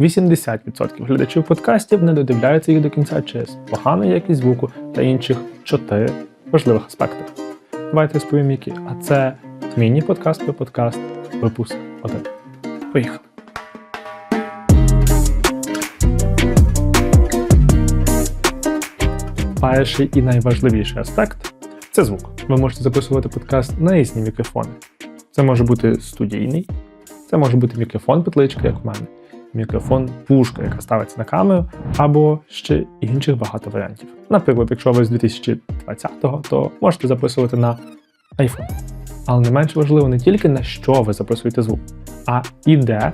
80% глядачів подкастів не додивляються їх до кінця через погану якість звуку та інших 4 важливих аспекти. Давайте розповім які. А це міні-подкаст про подкаст, випуск 1. Поїхали! Перший і найважливіший аспект це звук. Ви можете записувати подкаст на різні мікрофони. Це може бути студійний, це може бути мікрофон петличка, як у мене, мікрофон пушка, яка ставиться на камеру, або ще інших багато варіантів. Наприклад, якщо ви з 2020-го, то можете записувати на iPhone. Але не менш важливо не тільки на що ви записуєте звук, а і де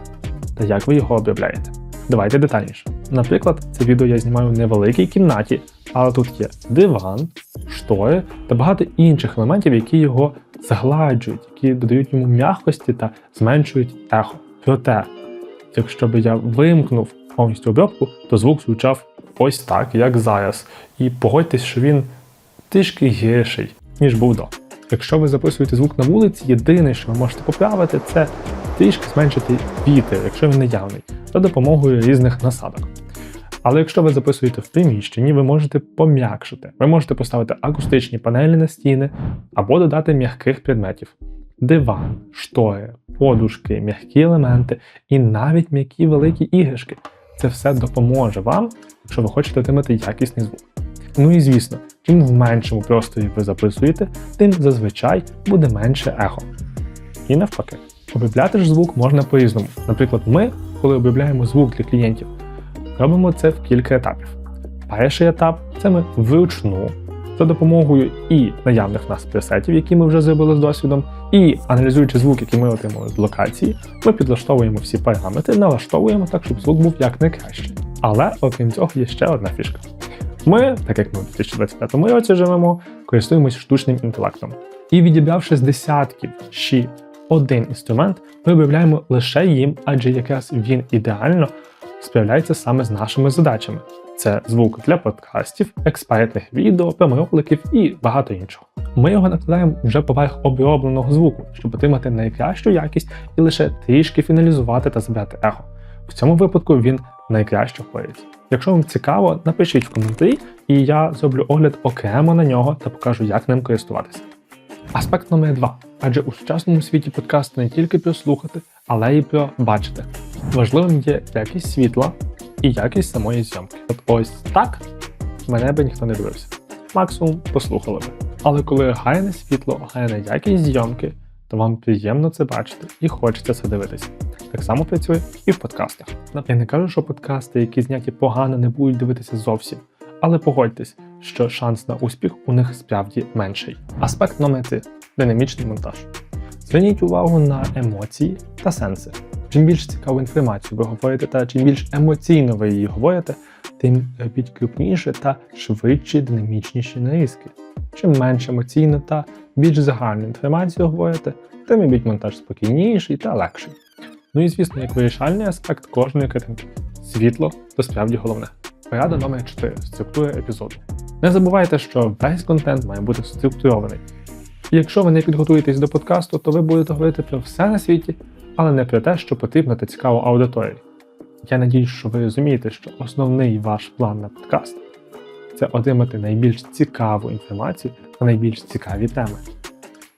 та як ви його обробляєте. Давайте детальніше. Наприклад, це відео я знімаю в невеликій кімнаті, але тут є диван, штори та багато інших елементів, які його згладжують, які додають йому м'якості та зменшують ехо. Проте, якщо б я вимкнув повністю обробку, то звук звучав ось так, як зараз. І погодьтесь, що він трішки гірший, ніж був до. Якщо ви записуєте звук на вулиці, єдине, що ви можете поправити, це трішки зменшити вітер, якщо він наявний, за допомогою різних насадок. Але якщо ви записуєте в приміщенні, ви можете пом'якшити. Ви можете поставити акустичні панелі на стіни або додати м'яких предметів: диван, штори, подушки, м'які елементи і навіть м'які великі іграшки. Це все допоможе вам, якщо ви хочете отримати якісний звук. Ну і звісно, чим в меншому просторі ви записуєте, тим зазвичай буде менше ехо. І навпаки, обробляти ж звук можна по-різному. Наприклад, ми, коли обробляємо звук для клієнтів, робимо це в кілька етапів. Перший етап це ми вручну за допомогою і наявних в нас пресетів, які ми вже зробили з досвідом, і аналізуючи звук, який ми отримали з локації, ми підлаштовуємо всі параметри, налаштовуємо так, щоб звук був якнайкращий. Але окрім цього є ще одна фішка. Ми, так як ми у 2025 році живемо, користуємось штучним інтелектом. І відібравши з десятків ще один інструмент, ми виявляємо лише їм, адже якраз він ідеально справляється саме з нашими задачами. Це звук для подкастів, експертних відео, прямороликів і багато іншого. Ми його накладаємо вже поверх обробленого звуку, щоб отримати найкращу якість і лише трішки фіналізувати та забрати ехо. В цьому випадку він найкраще впорається. Якщо вам цікаво, напишіть в коментарі, і я зроблю огляд окремо на нього та покажу, як ним користуватися. Аспект номер два. Адже у сучасному світі подкасти не тільки про слухати, але й про бачити. Важливим є якість світла і якість самої зйомки. От ось так мене би ніхто не дивився. Максимум послухали би. Але коли гайне світло, гайне якість зйомки, то вам приємно це бачити і хочеться це дивитися. Так само працює і в подкастах. Я не кажу, що подкасти, які зняті погано, не будуть дивитися зовсім. Але погодьтесь, що шанс на успіх у них справді менший. Аспект номер 3 динамічний монтаж. Зверніть увагу на емоції та сенси. Чим більш цікаву інформацію ви говорите, та чим більш емоційно ви її говорите, тим робіть крупніше та швидші динамічніші нарізки. Чим менш емоційно та більш загальну інформацію говорите, тим робіть монтаж спокійніший та легший. Ну і звісно, як вирішальний аспект кожної картинки. Світло то справді головне. Порада номер 4 структура епізоду. Не забувайте, що весь контент має бути структурований. І якщо ви не підготуєтесь до подкасту, то ви будете говорити про все на світі, але не про те, що потрібно та цікаво аудиторії. Я надіюсь, що ви розумієте, що основний ваш план на подкаст це отримати найбільш цікаву інформацію та найбільш цікаві теми.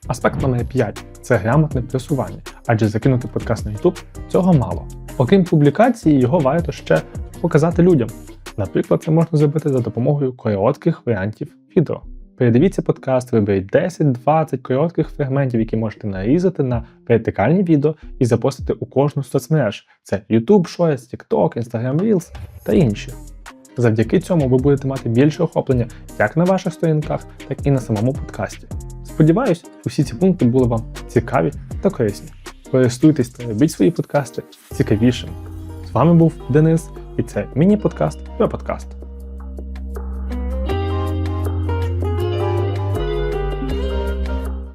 Аспект номер 5 це грамотне просування, адже закинути подкаст на YouTube цього мало. Окрім публікації, його варто ще показати людям. Наприклад, це можна зробити за допомогою коротких варіантів відео. Передивіться подкаст, виберіть 10-20 коротких фрагментів, які можете нарізати на вертикальні відео і запостити у кожну соцмереж. Це YouTube Shorts, TikTok, Instagram Reels та інші. Завдяки цьому ви будете мати більше охоплення як на ваших сторінках, так і на самому подкасті. Сподіваюсь, усі ці пункти були вам цікаві та корисні. Користуйтесь та робіть свої подкасти цікавішими. З вами був Денис, і це міні-подкаст про подкаст.